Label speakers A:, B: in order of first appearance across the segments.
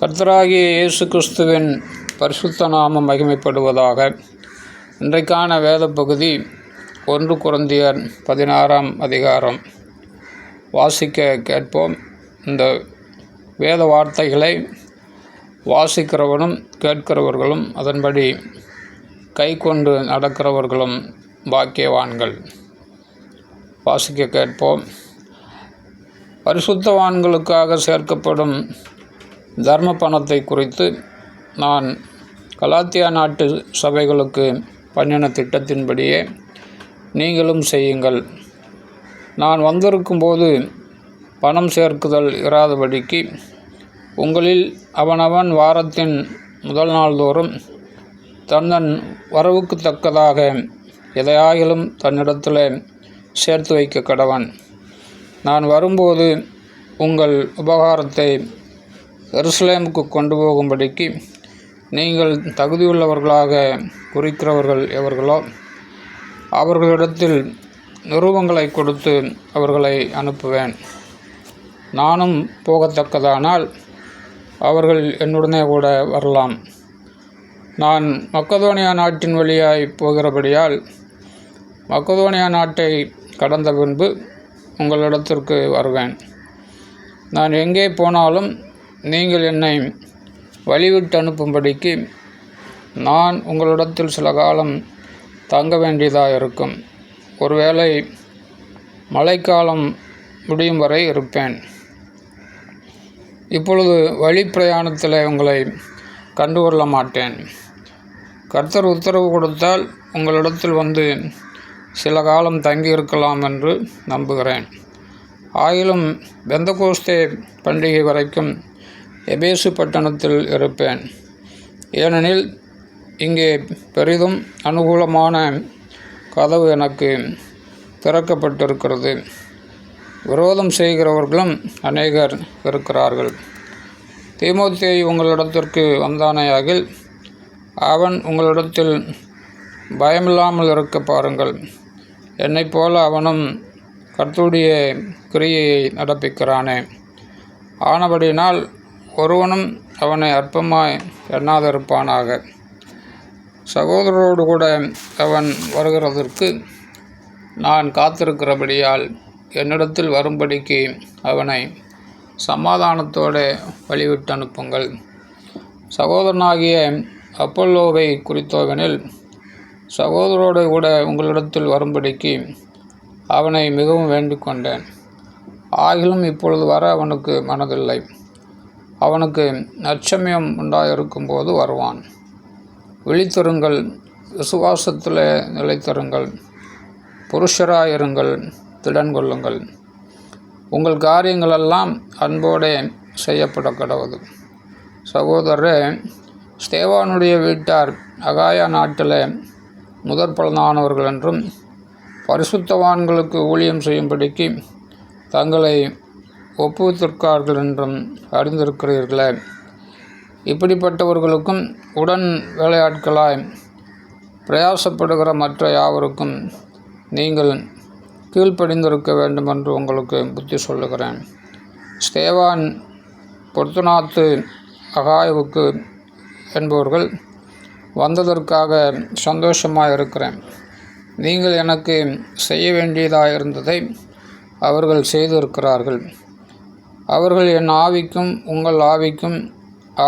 A: கர்த்தராகிய இயேசு கிறிஸ்துவின் பரிசுத்த நாமம் மகிமைப்படுவதாக. இன்றைக்கான வேத பகுதி ஒன்று குருந்தியர் பதினாறாம் அதிகாரம். வாசிக்க கேட்போம். இந்த வேத வார்த்தைகளை வாசிக்கிறவனும் கேட்கிறவர்களும் அதன்படி கை கொண்டு நடக்கிறவர்களும் பாக்கியவான்கள். வாசிக்க கேட்போம். பரிசுத்தவான்களுக்காக சேர்க்கப்படும் தர்ம பணத்தை குறித்து நான் கலாத்தியா நாட்டு சபைகளுக்கு பண்ணின திட்டத்தின்படியே நீங்களும் செய்யுங்கள். நான் வந்திருக்கும்போது பணம் சேர்க்குதல் இராதபடிக்கு உங்களில் அவனவன் வாரத்தின் முதல் நாள்தோறும் தன்னன் வரவுக்கு தக்கதாக எதையாயிலும் தன்னிடத்தில் சேர்த்து வைக்க கடவன். நான் வரும்போது உங்கள் உபகாரத்தை எருசலேமுக்கு கொண்டு போகும்படிக்கு நீங்கள் தகுதியுள்ளவர்களாக குறிக்கிறவர்கள் எவர்களோ அவர்களிடத்தில் நிருபங்களை கொடுத்து அவர்களை அனுப்புவேன். நானும் போகத்தக்கதானால் அவர்கள் என்னுடனே கூட வரலாம். நான் மக்கதோனியா நாட்டின் வழியாய் போகிறபடியால் மக்கதோனியா நாட்டை கடந்த பின்பு உங்களிடத்திற்கு வருவேன். நான் எங்கே போனாலும் நீங்கள் என்னை வழிவிட்டு அனுப்பும்படிக்கு நான் உங்களிடத்தில் சில காலம் தங்க வேண்டியதாக இருக்கும். ஒருவேளை மழைக்காலம் முடியும் வரை இருப்பேன். இப்பொழுது வழி பிரயாணத்தில் உங்களை கண்டுகொள்ள மாட்டேன். கர்த்தர் உத்தரவு கொடுத்தால் உங்களிடத்தில் வந்து சில காலம் தங்கியிருக்கலாம் என்று நம்புகிறேன். ஆயிலும் பெந்தகோஸ்தே பண்டிகை வரைக்கும் எபேசு பட்டணத்தில் இருப்பேன். ஏனெனில் இங்கே பெரிதும் அனுகூலமான கதவு எனக்கு திறக்கப்பட்டிருக்கிறது. விரோதம் செய்கிறவர்களும் அநேகர் இருக்கிறார்கள். தீமோத்தியை உங்களிடத்திற்கு வந்தானேயாகில் அவன் உங்களிடத்தில் பயமில்லாமல் இருக்க பாருங்கள். என்னைப் போல அவனும் கர்த்துடைய கிரியையை நடப்பிக்கிறானே. ஆனபடினால் ஒருவனும் அவனை அற்பமாய் எண்ணாதிருப்பானாக. சகோதரரோடு கூட அவன் வருகிறதற்கு நான் காத்திருக்கிறபடியால் என்னிடத்தில் வரும்படிக்கு அவனை சமாதானத்தோடு வழிவிட்டு அனுப்புங்கள் சகோதரனாகிய அப்பல்லோவை குறித்தோவெனில் சகோதரோடு கூட உங்களிடத்தில் வரும்படிக்கு அவனை மிகவும் வேண்டிக் கொண்டேன் ஆகிலும் இப்பொழுது வர அவனுக்கு மனதில்லை. அவனுக்கு நச்சமயம் உண்டாயிருக்கும் போது வருவான். விழித்திருங்கள் விசுவாசத்தில் நிலைத்திருங்கள் புருஷராயிருங்கள் திடன் கொள்ளுங்கள். உங்கள் காரியங்களெல்லாம் அன்போடே செய்யப்பட கடவுது சகோதரரே ஸ்தேவானுடைய வீட்டார் அகாயா நாட்டில் முதற் பலனானவர்கள் என்றும் பரிசுத்தவான்களுக்கு ஊழியம் செய்யும்படிக்கு தங்களை ஒப்புவித்திருக்கார்கள் என்றும் அறிந்திருக்கிறீர்களே. இப்படிப்பட்டவர்களுக்கும் உடன் வேலையாட்களாய் பிரயாசப்படுகிற மற்ற யாவருக்கும் நீங்கள் கீழ்ப்படிந்திருக்க வேண்டும் என்று உங்களுக்கு புத்தி சொல்லுகிறேன். ஸ்தேவான் பொர்த்துநாத்து அகாயவுக்கு என்பவர்கள் வந்ததற்காக சந்தோஷமாக இருக்கிறேன் நீங்கள் எனக்கு செய்ய வேண்டியதாக இருந்ததை அவர்கள் செய்திருக்கிறார்கள். அவர்கள் என் ஆவிக்கும் உங்கள் ஆவிக்கும்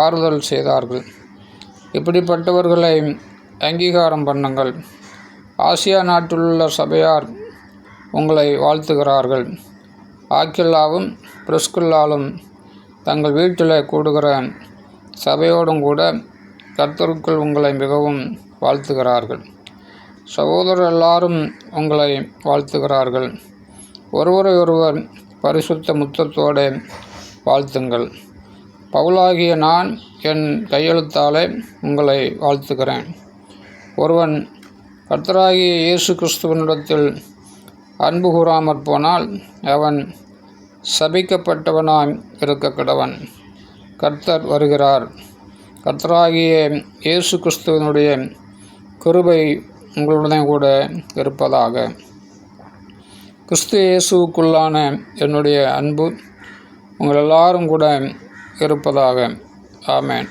A: ஆறுதல் செய்தார்கள். இப்படிப்பட்டவர்களை அங்கீகாரம் பண்ணுங்கள். ஆசியா நாட்டிலுள்ள சபையார் உங்களை வாழ்த்துகிறார்கள். ஆக்கில்லாவும் பிரிஸ்குல்லாலும் தங்கள் வீட்டில் கூடுகிற சபையோடும் கூட கர்த்தருக்குள் உங்களை மிகவும் வாழ்த்துகிறார்கள். சகோதரர் எல்லாரும் உங்களை வாழ்த்துகிறார்கள். ஒருவரை ஒருவர் பரிசுத்த முத்தத்தோடு வாழ்த்துங்கள். பவுலாகிய நான் என் கையெழுத்தாலே உங்களை வாழ்த்துகிறேன். ஒருவன் கர்த்தராகிய இயேசு கிறிஸ்துவனிடத்தில் அன்பு கூறாமற் போனால் அவன் சபிக்கப்பட்டவனாய் இருக்க கடவன். கர்த்தர் வருகிறார். கர்த்தராகிய இயேசு கிறிஸ்துவனுடைய கிருபை உங்களுடனே கூட இருப்பதாக. கிறிஸ்து இயேசுவுக்குள்ளான என்னுடைய அன்பு உங்கள் எல்லாரும் கூட இருப்பதாக. ஆமேன்.